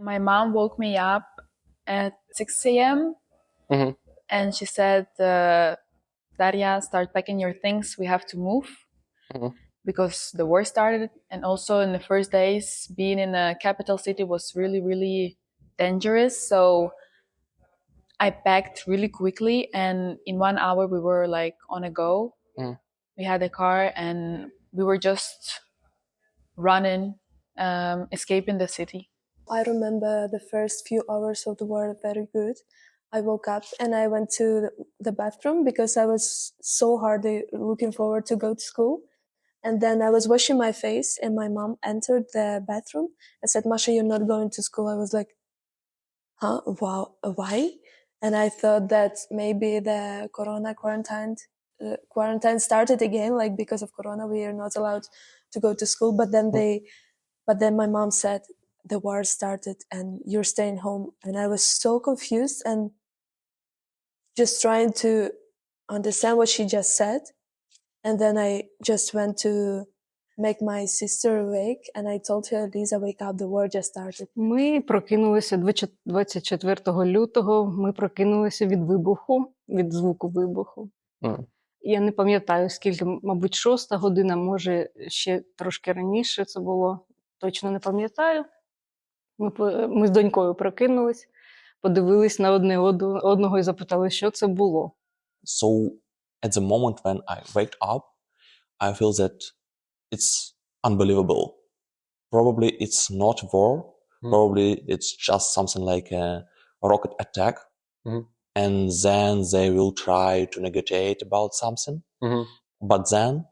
My mom woke me up at 6 a.m. Mhm. and she said, uh, Daria, start packing your things. We have to move Mhm. because the war started. And also, in the first days, being in a capital city was really, really dangerous. So I packed really quickly. And in one hour, we were like on a go. Mm. We had a car and we were just running, um, escaping the city. I remember the first few hours of the war very good. I woke up and I went to the bathroom because I was so hard looking forward to go to school. And then I was washing my face and my mom entered the bathroom and said, Masha, you're not going to school. I was like, huh? Wow. Why? And I thought that maybe the corona quarantine, uh, quarantine started again, like because of corona, we are not allowed to go to school. But then they, but then my mom said, the war started and you're staying home. And I was so confused and just trying to understand what she just said. And then I just went to make my sister awake and I told her, Lisa, wake up, the war just started. Ми прокинулися 24 лютого. Ми прокинулися від вибуху, від звуку вибуху. Мгм. Я не пам'ятаю, скільки, мабуть, шоста година, може, ще трошки раніше це було. Точно не пам'ятаю. Ми, по- ми з донькою прокинулись, подивились на одне оду- одного і запитали, що це було. So at the moment when I wake up, I feel that it's unbelievable. Probably it's not war. Mm. Probably it's just something like a rocket attack. Mhm. And then they will try to negotiate about something. Mhm. But then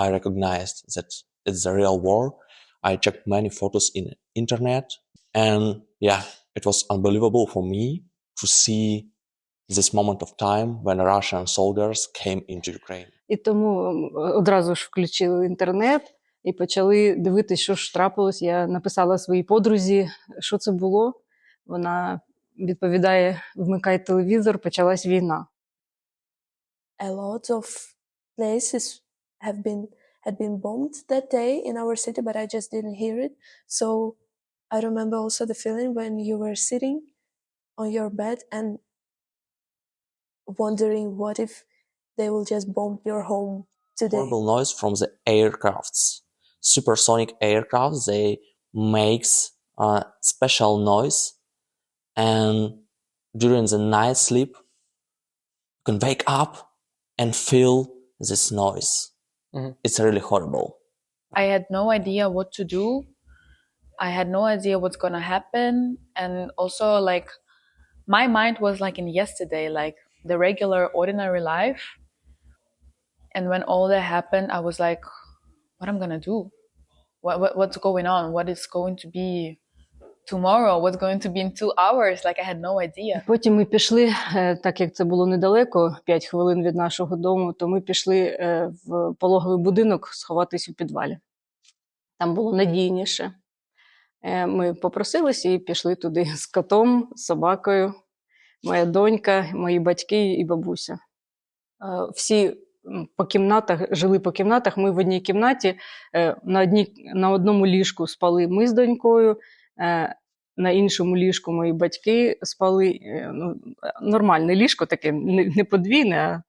I recognized that it's a real war. I checked many photos in internet and yeah, it was unbelievable for me to see this moment of time when Russian soldiers came into Ukraine. І тому одразу ж включили інтернет і почали дивитися, що ж трапилось. Я написала своїй подрузі, що це було. Вона відповідає: вмикай телевізор, почалась війна. A lot of places have been had been bombed that day in our city, but I just didn't hear it. So I remember also the feeling when you were sitting on your bed and wondering what if they will just bomb your home today. Horrible noise from the aircrafts. Supersonic aircrafts, they makes a special noise and during the night sleep you can wake up and feel this noise. Mhm. It's really horrible. I had no idea what to do. I had no idea what's gonna happen, and also like my mind was like in yesterday, like the regular, ordinary life. And when all that happened, I was like, "What am I'm gonna do? What, what what's going on? What is going to be tomorrow? What's going to be in two hours?" Like I had no idea. Потім ми пішли, е, так як це було недалеко, 5 хвилин від нашого дому, то ми пішли е, в пологовий будинок сховатись у підвалі. Там було надійніше. Е, Ми попросилися і пішли туди з котом, з собакою, моя донька, мої батьки і бабуся. Всі по кімнатах, жили по кімнатах. Ми в одній кімнаті на, одній, на одному ліжку спали ми з донькою. На іншому ліжку мої батьки спали. е, Ну, нормальне ліжко, таке не не подвійне, а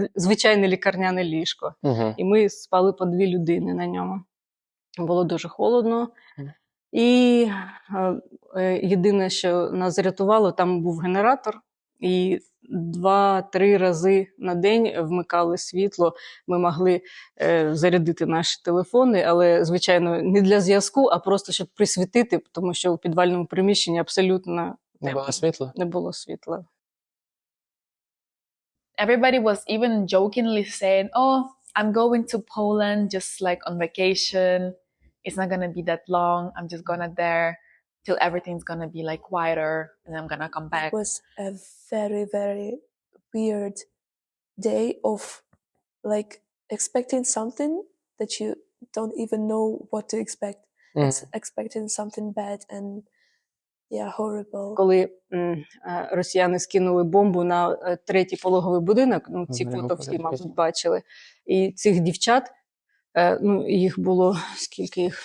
е, звичайне лікарняне ліжко. Угу. І ми спали по дві людини на ньому. Було дуже холодно. І е, єдине, що нас рятувало, там був генератор, і два-три рази на день вмикали світло. Ми могли е, зарядити наші телефони, але, звичайно, не для зв'язку, а просто щоб присвітити, тому що у підвальному приміщенні абсолютно Не було світла. не було світла. everybody was even jokingly saying, "Oh, I'm going to Poland just like on vacation. It's not gonna be that long. I'm just gonna there till everything's gonna be like quieter, and I'm gonna come back." It was a very, very weird day of like expecting something that you don't even know what to expect. Мгм. Ex- expecting something bad and yeah, horrible. Коли м, е, росіяни скинули бомбу на е, третій пологовий будинок, ну ці Взагалі, фото ну, всі, це мабуть, прекрасно. бачили. І цих дівчат, е, ну їх було скільки їх?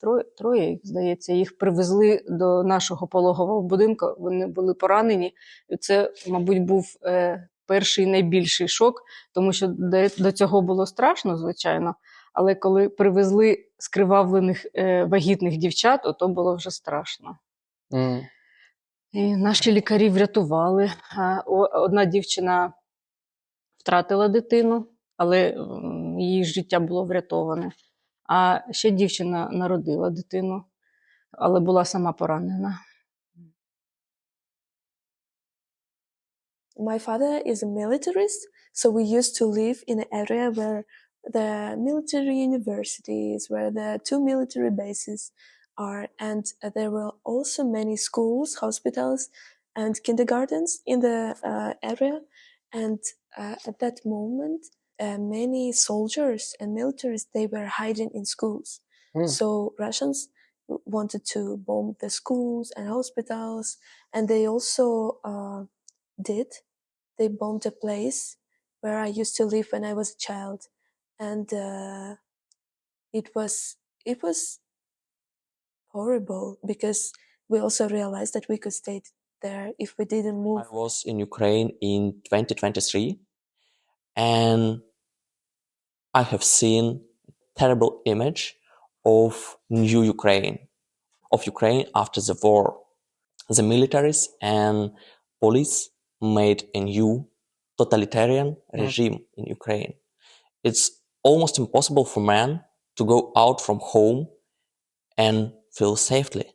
троє, троє їх, здається, їх привезли до нашого пологового будинку. Вони були поранені. І це, мабуть, був е, перший найбільший шок, тому що до, до цього було страшно, звичайно. Але коли привезли скривавлених е, вагітних дівчат, то, було вже страшно. Mm. І наші лікарі врятували. Одна дівчина втратила дитину, але її життя було врятоване. А ще дівчина народила дитину, але була сама поранена. My father is a militarist, so we used to live in an area where the military universities, where the two military bases are, and uh, there were also many schools, hospitals, and kindergartens in the uh, area. And uh, at that moment, uh, many soldiers and militaries they were hiding in schools. Hmm. So Russians wanted to bomb the schools and hospitals, and they also uh, did. They bombed a place where I used to live when I was a child, and uh, it was it was horrible because we also realized that we could stay there if we didn't move. I was in Ukraine in 2023 and I have seen terrible image of new Ukraine, of Ukraine after the war. The militaries and police made a new totalitarian Mm. regime in Ukraine. It's almost impossible for man to go out from home and feel safely.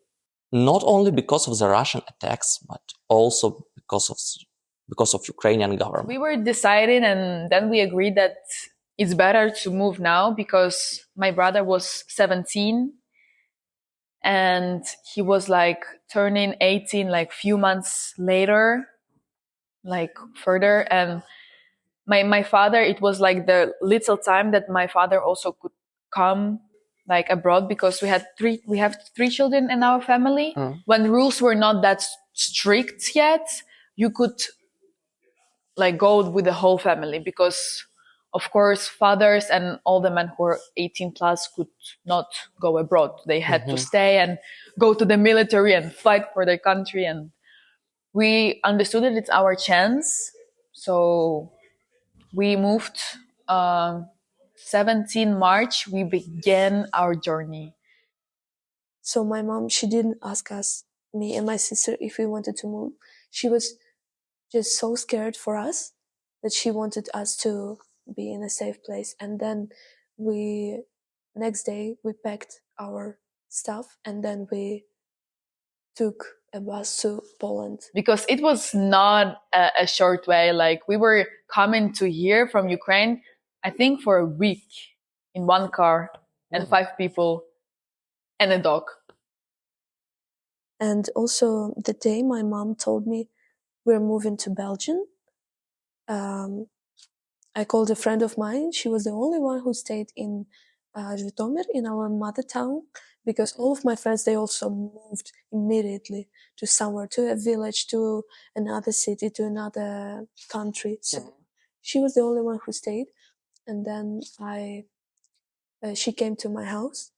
Not only because of the Russian attacks, but also because of because of Ukrainian government. We were deciding, and then we agreed that it's better to move now because my brother was 17 and he was like turning 18 like few months later like further and my my father it was like the little time that my father also could come like abroad because we had three we have three children in our family Mm. when rules were not that strict yet you could like go with the whole family because of course fathers and all the men who were 18 plus could not go abroad they had to Mhm. stay and go to the military and fight for their country and we understood that it's our chance so we moved um, 17 march we began our journey So my mom, she didn't ask us, me and my sister, if we wanted to move. She was just so scared for us that she wanted us to be in a safe place. And then we, next day, we packed our stuff and then we took a bus to Poland. because it was not a, a short way. Like we were coming to here from Ukraine, I think for a week in one car and five people and a dog. And also the day my mom told me we're moving to Belgium, um, I called a friend of mine. She was the only one who stayed in uh, Zhytomyr, in our mother town, because all of my friends they also moved immediately to somewhere, to a village, to another city, to another country. So she was the only one who stayed, and then I, uh, she came to my house,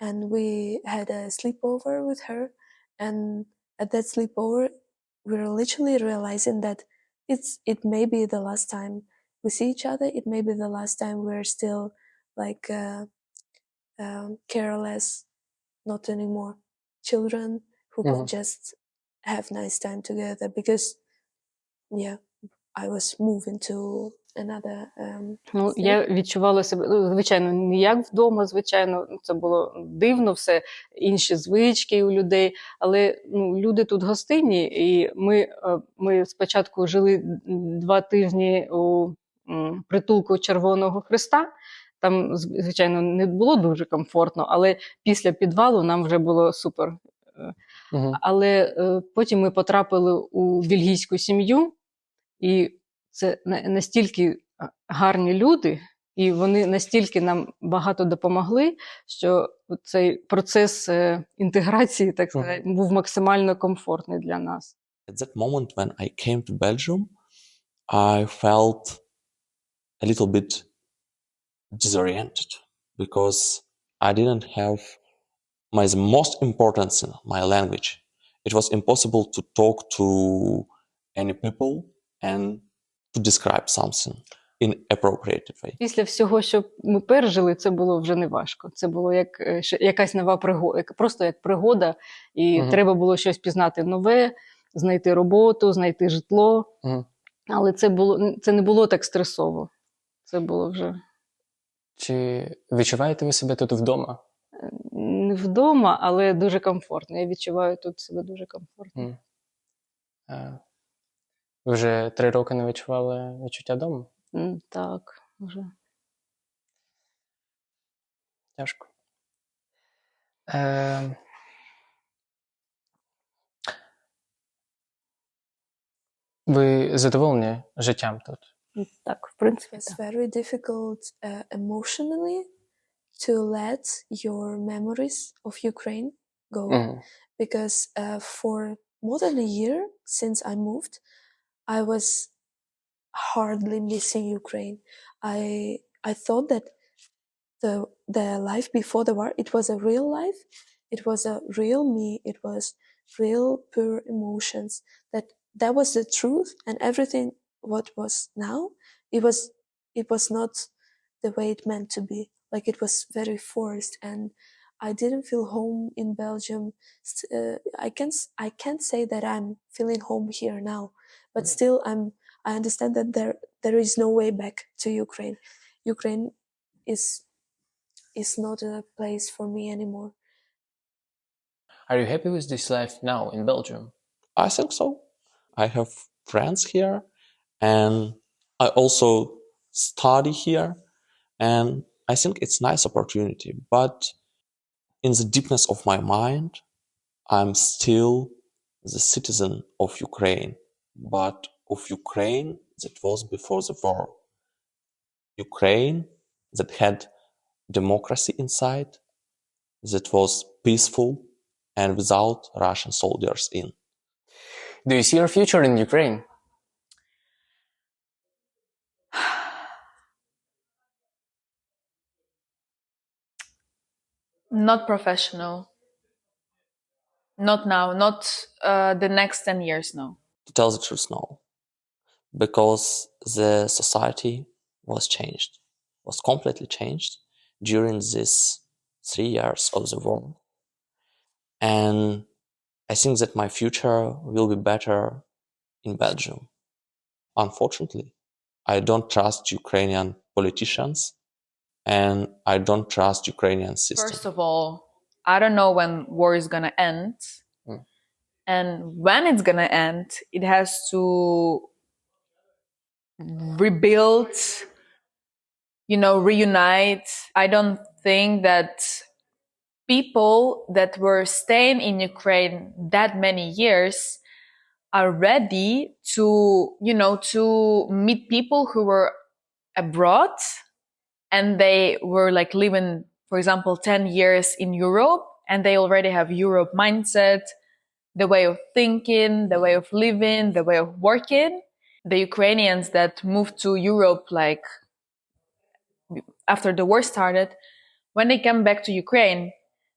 and we had a sleepover with her, and at that sleepover, we were literally realizing that it's it may be the last time we see each other. It may be the last time we're still like uh, um, careless, not anymore children who Mhm. can just have nice time together. Because yeah, I was moving to another. Um, Ну, я відчувала себе, ну, звичайно, не як вдома, звичайно, це було дивно, все інші звички у людей. Але ну, люди тут гостинні, і ми, е, ми спочатку жили два тижні у притулку Червоного Христа. Там, звичайно, не було дуже комфортно, але після підвалу нам вже було супер. Мгм. Але е, потім ми потрапили у бельгійську сім'ю, і це настільки гарні люди, і вони настільки нам багато допомогли, що цей процес е, інтеграції, так сказати, був максимально комфортний для нас. At that moment when I came to Belgium, I felt a little bit disoriented because I didn't have my most important thing, my language. It was impossible to talk to any people and to describe something in appropriate way. Після всього, що ми пережили, це було вже не важко. Це було як е, якась нова пригода, просто як пригода, і Мгм. треба було щось пізнати нове, знайти роботу, знайти житло. Мгм. Але це було це не було так стресово. Це було вже Чи відчуваєте ви себе тут вдома? не вдома, але дуже комфортно. Я відчуваю тут себе дуже комфортно. М. Е, Ви вже три роки не відчували відчуття дому? М, Так, вже. Тяжко. Е, ви задоволені життям тут? Так, в принципі, It's так. very difficult uh, emotionally to let your memories of Ukraine go Мгм. because uh, for more than a year since I moved, I was hardly missing Ukraine. I I thought that the the life before the war it was a real life, it was a real me, it was real pure emotions. That that was the truth, and everything what was now it was it was not the way it meant to be. Like it was very forced, and I didn't feel home in Belgium. Uh, I can s- I can't say that I'm feeling home here now, but Mhm. still I'm. I understand that there there is no way back to Ukraine. Ukraine is is not a place for me anymore. Are you happy with this life now in Belgium? I think so. I have friends here and I also study here and I think it's nice opportunity. But in the deepness of my mind, I'm still the citizen of Ukraine, but of Ukraine that was before the war. Ukraine that had democracy inside, that was peaceful and without Russian soldiers in. Do you see your future in Ukraine? Not professional. Not now. Not uh, the next 10 years, no. to tell the truth no because the society was changed was completely changed during these three years of the war and i think that my future will be better in belgium unfortunately i don't trust ukrainian politicians and i don't trust ukrainian system First of all, I don't know when war is gonna end. Mm. And when it's gonna end, it has to rebuild, you know, reunite. I don't think that people that were staying in Ukraine that many years are ready to, you know, to meet people who were abroad and they were like living for example 10 years in europe and they already have europe mindset the way of thinking the way of living the way of working. The ukrainians that moved to europe like after the war started when they come back to ukraine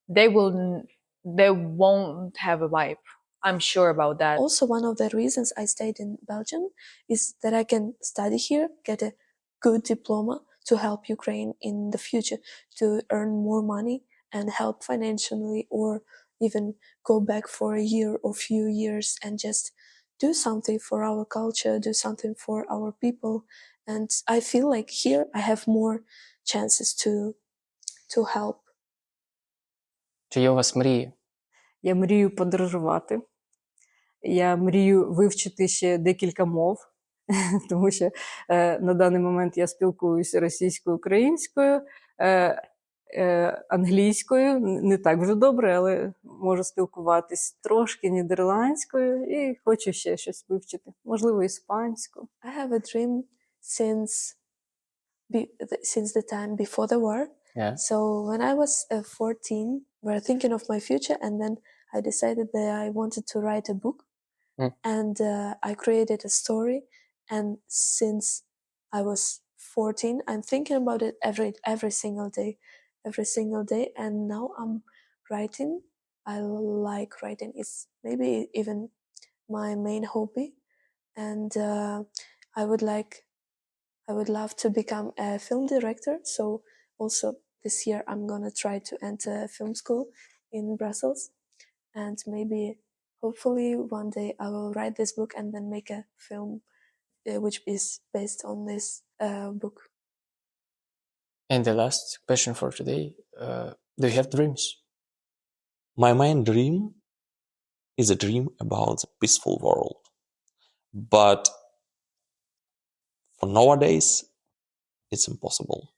they will they won't have a vibe. I'm sure about that. Also, one of the reasons I stayed in Belgium is that I can study here, get a good diploma to help Ukraine in the future to earn more money and help financially, or even go back for a year or few years and just do something for our culture, do something for our people. And I feel like here I have more chances to to help. Чи є у вас мрії? Я мрію подорожувати. Я мрію вивчити ще декілька мов, тому що е, на даний момент я спілкуюся російською, українською, е, е, англійською, не так вже добре, але можу спілкуватись трошки нідерландською і хочу ще щось вивчити, можливо, іспанську. I have a dream since since the time before the war. Yeah. So when I was uh, 14, we were thinking of my future, and then I decided that I wanted to write a book, Mm. and uh, I created a story. And since I was 14, I'm thinking about it every every single day, every single day. And now I'm writing. I like writing. It's maybe even my main hobby, and uh, I would like, I would love to become a film director. So also this year I'm gonna try to enter film school in Brussels, and maybe hopefully one day I will write this book and then make a film which is based on this uh, book. And the last question for today: uh, Do you have dreams? My main dream is a dream about a peaceful world. But for nowadays, it's impossible.